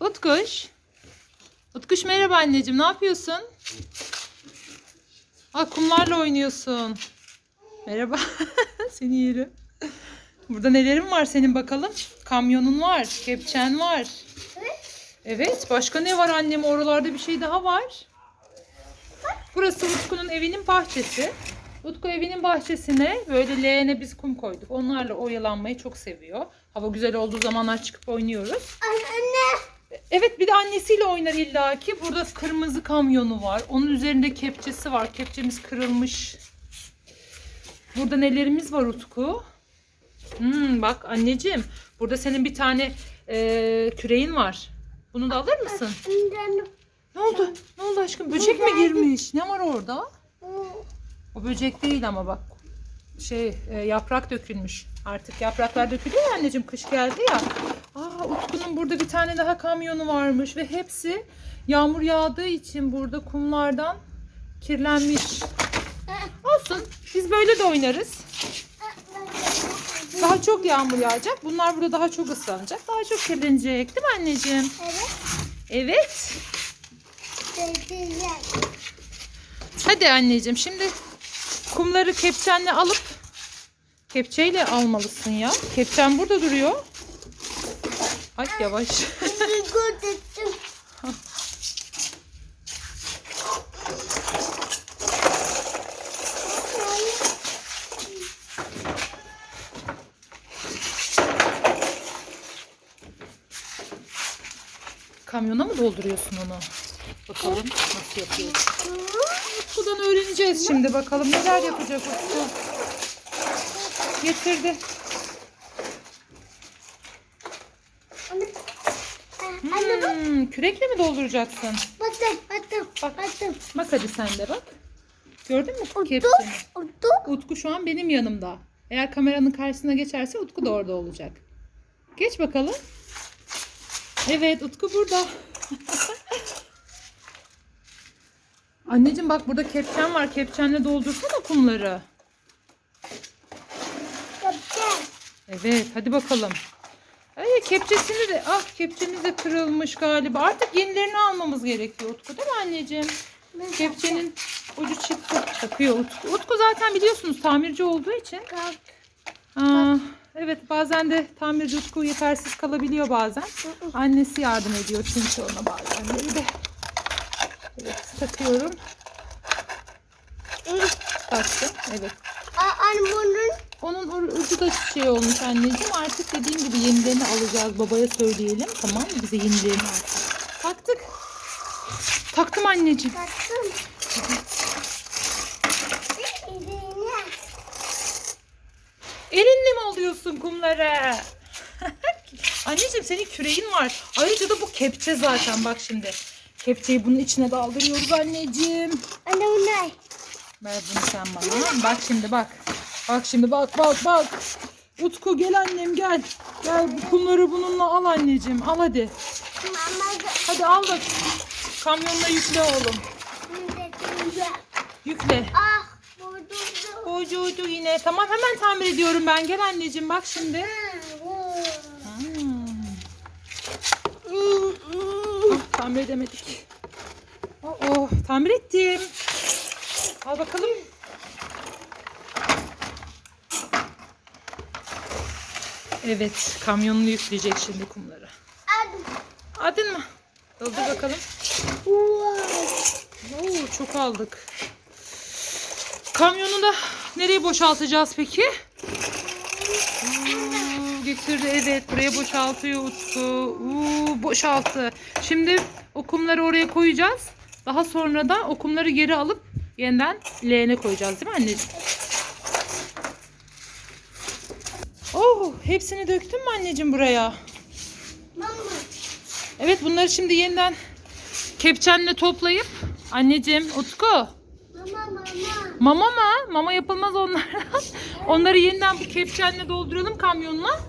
Utkuş. Utkuş merhaba anneciğim. Ne yapıyorsun? Aa, kumlarla oynuyorsun. Merhaba. Seni yerim. Burada nelerin var senin bakalım? Kamyonun var. Kepçen var. Evet. Başka ne var annem? Oralarda bir şey daha var. Burası Utku'nun evinin bahçesi. Utku evinin bahçesine böyle leğene biz kum koyduk. Onlarla oyalanmayı çok seviyor. Hava güzel olduğu zamanlar çıkıp oynuyoruz. Anne. Evet bir de annesiyle oynar illaki. Burada kırmızı kamyonu var. Onun üzerinde kepçesi var. Kepçemiz kırılmış. Burada nelerimiz var Utku? Hmm, bak anneciğim. Burada senin bir tane eee, küreğin var. Bunu da alır mısın? Ne oldu? Ne oldu aşkım? Böcek mi girmiş? Ne var orada? O böcek değil ama bak. Şey e, yaprak dökülmüş. Artık yapraklar dökülüyor ya anneciğim kış geldi ya. Aa Utku'nun burada bir tane daha kamyonu varmış ve hepsi yağmur yağdığı için burada kumlardan kirlenmiş. Olsun. Biz böyle de oynarız. Daha çok yağmur yağacak. Bunlar burada daha çok ıslanacak. Daha çok kirlenecek. Değil mi anneciğim? Evet. Evet. Hadi anneciğim şimdi kumları kepçenle alıp kepçeyle almalısın ya. Kepçen burada duruyor. Ay yavaş. Kamyona mı dolduruyorsun onu? Bakalım nasıl yapıyor. Utku'dan öğreneceğiz şimdi bakalım neler yapacak Utku. Getirdi. Anne bak. Hmm, kürekle mi dolduracaksın? Baktım, baktım, Bak. baktım. Bak hadi sen de bak. Gördün mü Utku, kepçeni? Utku. Utku şu an benim yanımda. Eğer kameranın karşısına geçerse Utku da orada olacak. Geç bakalım. Evet Utku burada. Anneciğim bak burada kepçen var. Kepçenle doldursana kumları. Yapacağım. Evet hadi bakalım. Ay, kepçesini de ah kepçemiz de kırılmış galiba. Artık yenilerini almamız gerekiyor Utku değil mi anneciğim? Kepçenin ucu çıktı. Takıyor Utku. Utku zaten biliyorsunuz tamirci olduğu için Kalk. Aa, evet bazen de tamirci Utku yetersiz kalabiliyor bazen. Annesi yardım ediyor çünkü ona bazen de. Evet takıyorum. Taktım. Evet. Anne bunun Onun ucu da şey olmuş anneciğim. Artık dediğim gibi yenilerini alacağız. Babaya söyleyelim. Tamam mı? Bize yenilerini alsın. Taktık. Taktım anneciğim. baktım. İğne. Elinle mi alıyorsun kumları? Anneciğim senin küreğin var. Ayrıca da bu kepçe zaten bak şimdi. Kepçeyi bunun içine daldırıyoruz anneciğim. Anne bu ne? Ver bunu sen bana. Bak şimdi bak. Bak şimdi bak bak bak. Utku gel annem gel. Gel bu kumları bununla al anneciğim. Al hadi. Hadi al da kamyonla yükle oğlum. Yükle. Ah. Ucu ucu yine. Tamam hemen tamir ediyorum ben. Gel anneciğim bak şimdi. Hmm. Ah, tamir edemedik. Oh, oh, tamir ettim. Al bakalım. Evet, kamyonunu yükleyecek şimdi kumları. Adın mı? Doldur bakalım. Oo, çok aldık. Kamyonu da nereye boşaltacağız peki? Getirdi evet buraya boşaltıyor Utku. Oo, boşalttı. Şimdi o kumları oraya koyacağız. Daha sonra da o kumları geri alıp yeniden leğene koyacağız değil mi anneciğim? Oh, hepsini döktün mü anneciğim buraya? Mama. Evet bunları şimdi yeniden kepçenle toplayıp anneciğim Utku Mama mama. mama mı? Mama yapılmaz onlardan. Onları yeniden bu kepçenle dolduralım kamyonla.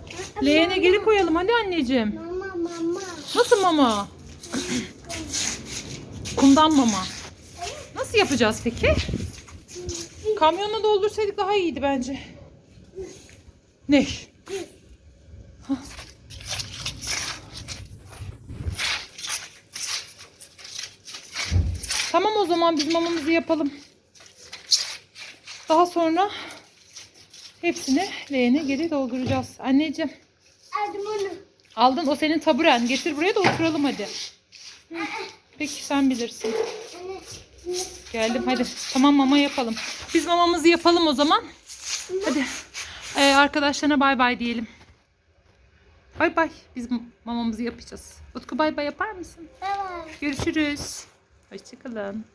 Leğene geri koyalım hadi anneciğim. Mama mama. Nasıl mama? Kumdan mama. Nasıl yapacağız peki? Kamyonla doldursaydık daha iyiydi bence. Ne? Ha. Tamam o zaman biz mamamızı yapalım. Daha sonra hepsini leğene geri dolduracağız. Anneciğim. Aldım onu. Aldın o senin taburen. Getir buraya da oturalım hadi. Peki sen bilirsin. Geldim hadi. Tamam mama yapalım. Biz mamamızı yapalım o zaman. Hadi. Ee, arkadaşlarına bay bay diyelim. Bay bay. Biz mamamızı yapacağız. Utku bay bay yapar mısın? Bye. Görüşürüz. Hoşçakalın.